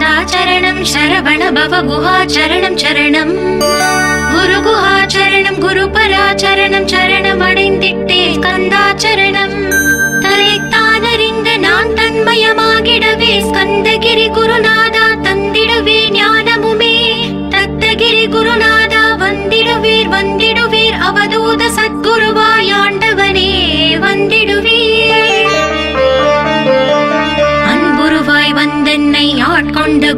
ஸ்கந்தாச்சரணம் சரவண பவ குஹாச்சரணம் சரணம் குரு குஹாச்சரணம் குரு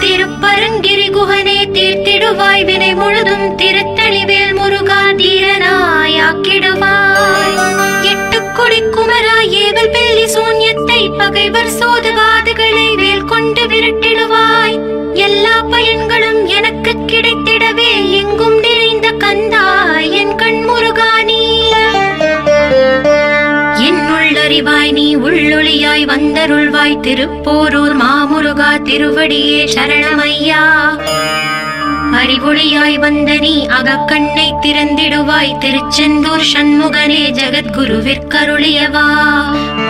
திருப்பரங்கிரி குகனே தீர்த்திடுவாய் வினை முழுதும் திருத்தணிவேல் முருகா தீரனாயாக்கிடுவாய். கொடி குமரா ஏவல் பில்லி சூன்யத்தை பகைவர் சோதவாதுகளை வேல் கொண்டு விரட்டிடுவாய். என்னுள்ளறிவாய் நீ உள்ளொளியாய் வந்தருள்வாய். திருப்போரூர் மாமுருகா திருவடியே சரணமையா. அறிவொளியாய் வந்த நீ அகக்கண்ணை திறந்திடுவாய். திருச்செந்தூர் சண்முகனே ஜகத்குருவிற்கருளியவா.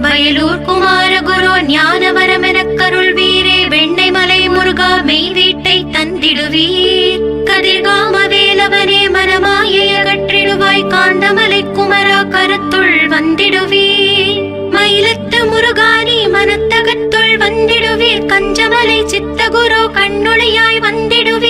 வயலூர் குமார குரு ஞானவரம் கருள் வீரே வெண்ணை மலை முருகா மெய் வீட்டை தந்திடுவீர். கதிர்காம வேலவனே மனமாயை அகற்றிடுவாய். காந்தமலை குமரா கருத்துள் வந்திடுவீர். மயிலத்து முருகானி மனத்தகத்துள் வந்திடுவீர். கஞ்சமலை சித்தகுரு கண்ணுளியாய் வந்திடுவீர்.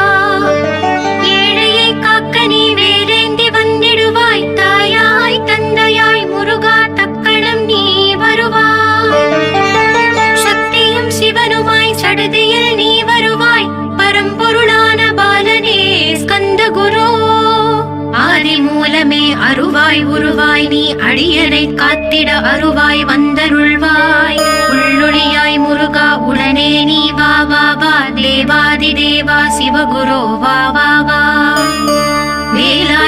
மே அருவாய் உருவாய் நீ அடியனை காத்திட அருவாய் வந்தருள்வாய். உள்ளொளியாய் முருகா உடனே நீ வா வா வா. தேவாதி தேவா சிவகுரு வா வா வா.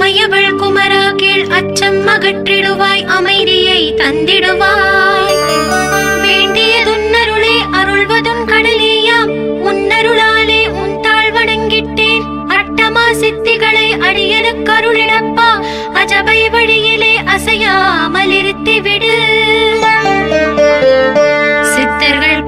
உமையவள் குமரா கீழ் அச்சம் அகற்றிடுவாய் அமைதியை தந்திடுவாய். வேண்டியதுன்னருளே அருள்வதும் கடலேயாம். உன்னருளாலே உன் தாழ் வணங்கிட்டேன் அட்டமா சித்திகளை அடியனுக்கு அஜபை வழியிலே அசையாமல் இருத்திவிடு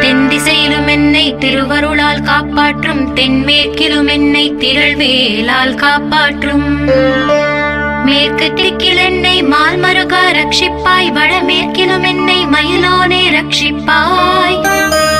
தென் திசையிலும் என்னை திருவருளால் காப்பாற்றும் தென்மேற்கிலும் என்னை திரள்வேலால் காப்பாற்றும். மேற்கு திக்கில் என்னை மால்மருகா ரட்சிப்பாய் வடமேற்கிலும் என்னை மயிலோனே ரட்சிப்பாய்.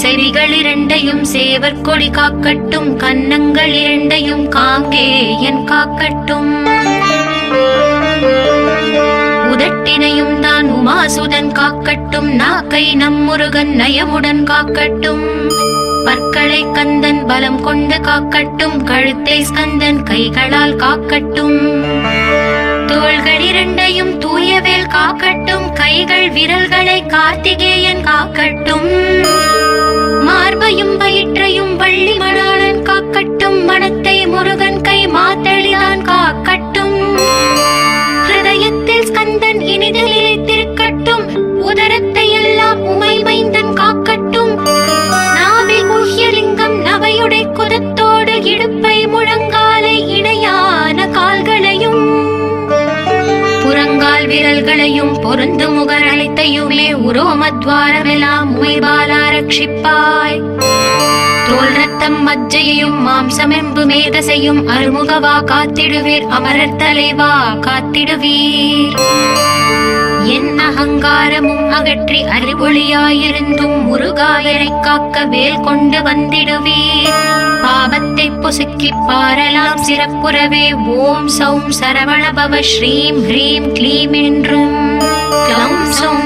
செவிகள் இரண்டையும் சேவர் கொடி காக்கட்டும் கன்னங்கள் இரண்டையும் காங்கேயன் காக்கட்டும். உதட்டினையும் தான் உமாசுதன் காக்கட்டும் நாக்கை நம் முருகன் நயமுடன் காக்கட்டும். பற்களை கந்தன் பலம் கொண்டு காக்கட்டும் கழுத்தை ஸ்கந்தன் கைகளால் காக்கட்டும். தோள்கள் இரண்டையும் தூயவேல் காக்கட்டும் கைகள் விரல்களை கார்த்திகேயன் காக்கட்டும். மார்பையும் வயிற்றையும் வள்ளி மணாளன் காக்கட்டும். மனத்தை முருகன் கை மாத்தளிதான் காக்கட்டும். ஹிருதயத்தில் ஸ்கந்தன் இனிதல் திருக்கட்டும் உதரத்தை எல்லாம் உமை மைந்தன் காக்கட்டும். நாவில் குஹ்யலிங்கம் நவையுடை குதத்தோடு இடுப்பை முழங்காலை இணையான கால்களையும். புறங்கால் விரல்களையும் பொருந்து முகரளித்தையுமே உரோமத்வாரமெல்லாம் உமைபாலா ரட்சிப்பாய். தோல் ரத்தம் மஜ்ஜையையும் மாம்சமெம்பு மேதசையும் அருமுகவா காத்திடுவீர் அமரர் தலைவா காத்திடுவீர். என் அகங்காரமும் அகற்றி அறிவொளியாயிருந்தும் முருகாயரை காக்க வேல் கொண்டு வந்திடுவீர். பாவத்தை பொசுக்கி பாரலாம் சிறப்புறவே ஓம் சௌம் சரவணபவ ஸ்ரீம் ஹ்ரீம் க்ளீம் என்றும்.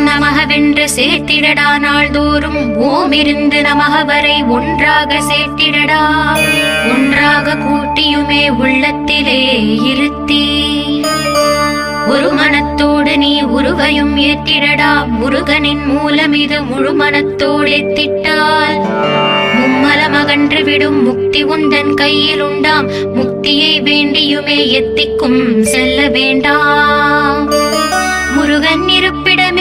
க்ளௌம் நமகவென்று சேர்த்திடடா நாள்தோறும். ஓம் இருந்து நமக வரை ஒன்றாக சேர்த்திடடா. ஒன்றாக கூட்டியுமே உள்ளத்திலே இருத்தி. ஒரு மனத்தோடு நீ உருவையும் ஏற்றிடடா. முருகனின் மூலம் இது முழு மனத்தோடு எத்திட்டால். மும்மலமகன்று விடும் முக்தி உந்தன் கையில் உண்டாம். முக்தியை வேண்டியுமே எத்திக்கும். செல்ல வேண்டாம்.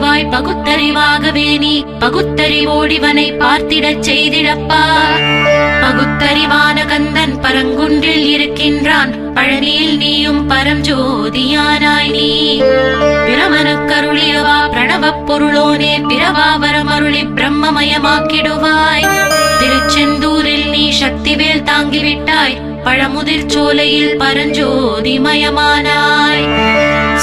மறுவிடுவாய் பகுத்தறிவாகவே நீ பகுத்தறிவோடிவனை பார்த்திடச் செய்திடப்பா. பகுத்தறிவான கந்தன் பரங்குன்றில் இருக்கின்றான். பழனியில் நீயும் பரஞ்சோதியானாய் நீ. பிரமனுக்கருளியவா பிரணவப் பொருளோனே பிரவாவரம் பிரம்மமயமாக்கிடுவாய். திருச்செந்தூரில் நீ சக்திவேல் தாங்கிவிட்டாய். பழமுதிர் சோலையில் பரஞ்சோதிமயமானாய்.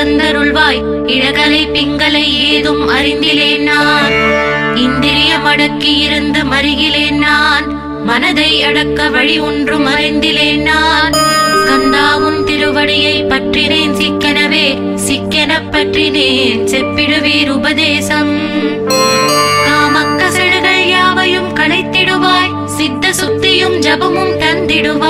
தந்தருள்வாய். இழகலை பிங்களை ஏதும் அறிந்திலேன் நான். இந்திரியம் அடக்கி இருந்து மருகிலேன் நான். மனதை அடக்க வழி ஒன்றும் மறைந்திலேன் நான். கந்தாவும் திருவடியை பற்றினேன் சிக்கெனவே. சிக்கெனப் பற்றினேன் செப்பிடுவீர் உபதேசம். காமக்கசடுகள் யாவையும் களைத்திடுவாய் சித்த சுத்தியும் ஜபமும் தந்திடுவாய்.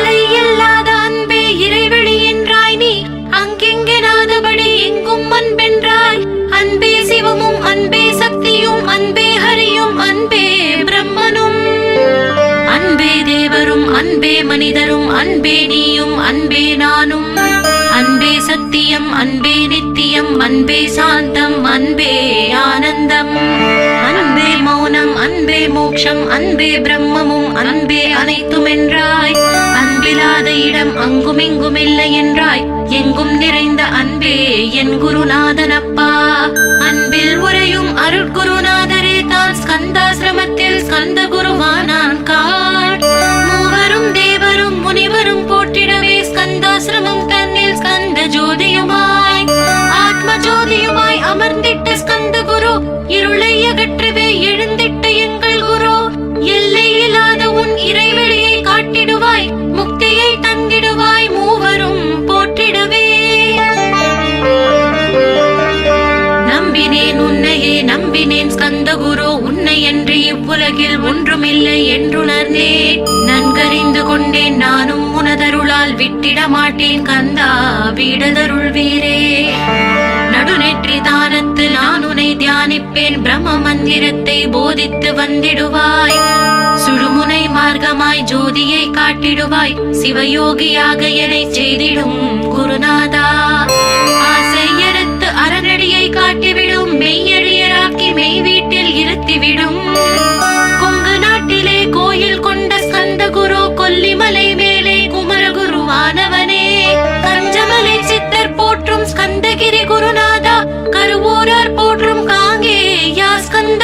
அன்பே பிரம்மமும் அன்பே அனைத்தும் என்றாய் அன்பிலாத இடம் அங்கும் இங்கும் இல்லை என்றாய். எங்கும் நிறைந்த அன்பே என் குருநாதனப்பா. அன்பில் உரையும் அருட்குருநாதரே தான் ஸ்கந்தாசிரமத்தில் ஸ்கந்த குருவானான் கா இவ்வுலகில் ஒன்றுமில்லை என்றுணர்ந்தேன். நன்கறிந்து கொண்டேன். நானும் உனதருளால் விட்டிட மாட்டேன் கந்தா. வீடதருள் வீரே. நடுநெற்றி தானத்து நான் உனை தியானிப்பேன். பிரம்ம மந்திரத்தை போதித்து வந்திடுவாய். சுழுமுனை மார்க்கமாய் ஜோதியை காட்டிடுவாய். சிவயோகியாக என்னை செய்திடும் குருநாதா. ஆசையறுத்து அறநடியை காட்டிவிடும் மெய்யழியராக்கி மெய் வீட்டில் இருத்திவிடும். கொங்கு நாட்டிலே கோயில் கொண்ட ஸ்கந்த குரு கொல்லிமலை மேலே குமரகுருவானவனே. கஞ்சமலை சித்தர் போற்றும் ஸ்கந்தகிரி குருநாதா கருவூரார் போற்றும் காங்கே யா ஸ்கந்த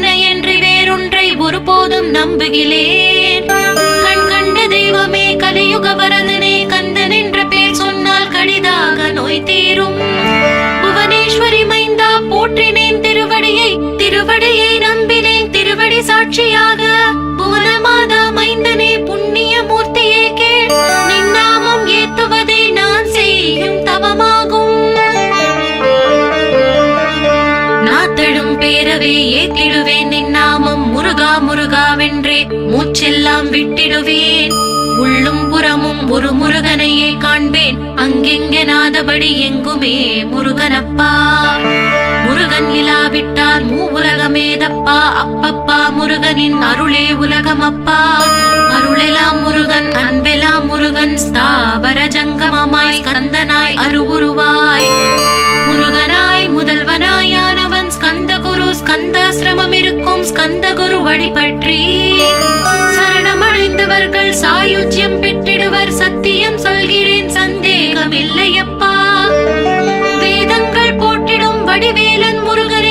என்று வேறொன்றை ஒருபோதும் நம்புகிறேன். கண் கண்ட தெய்வமே கலியுக வரதனே கந்தன் என்ற பேர் சொன்னால் கடிதாக நோய் தீரும். புவனேஸ்வரி மைந்தா போற்றினேன் திருவடியை திருவடியை நம்பினேன் திருவடி சாட்சியாக. நாத்தடும் பேரவே ஏத்திடுவேன் நாமம். முருகா முருகாவென்றே மூச்செல்லாம் விட்டிடுவேன். உள்ளும் புறமும் ஒரு முருகனையே காண்பேன். அங்கெங்கெனாதபடி எங்குமே முருகனப்பா. முருகன் இலாவிட்டால் மூ உலகமேதப்பா. அப்பப்பா முருகனின் அருளே உலகமப்பா. அருளெலாம் முருகன் அன்பெலாம் முருகன். ஸ்தாவர ஜங்கமமாய் கந்தனாய் அருவுருவாய். ஸ்கந்தாசிரமம் இருக்கும் ஸ்கந்த குரு வழிபற்றி சரணமடைந்தவர்கள் சாயுஜ்யம் பெற்றிடுவர். சத்தியம் சொல்கிறேன் சந்தேகம் இல்லையப்பா வேதங்கள் போட்டிடும் வடிவேலன் முருகரே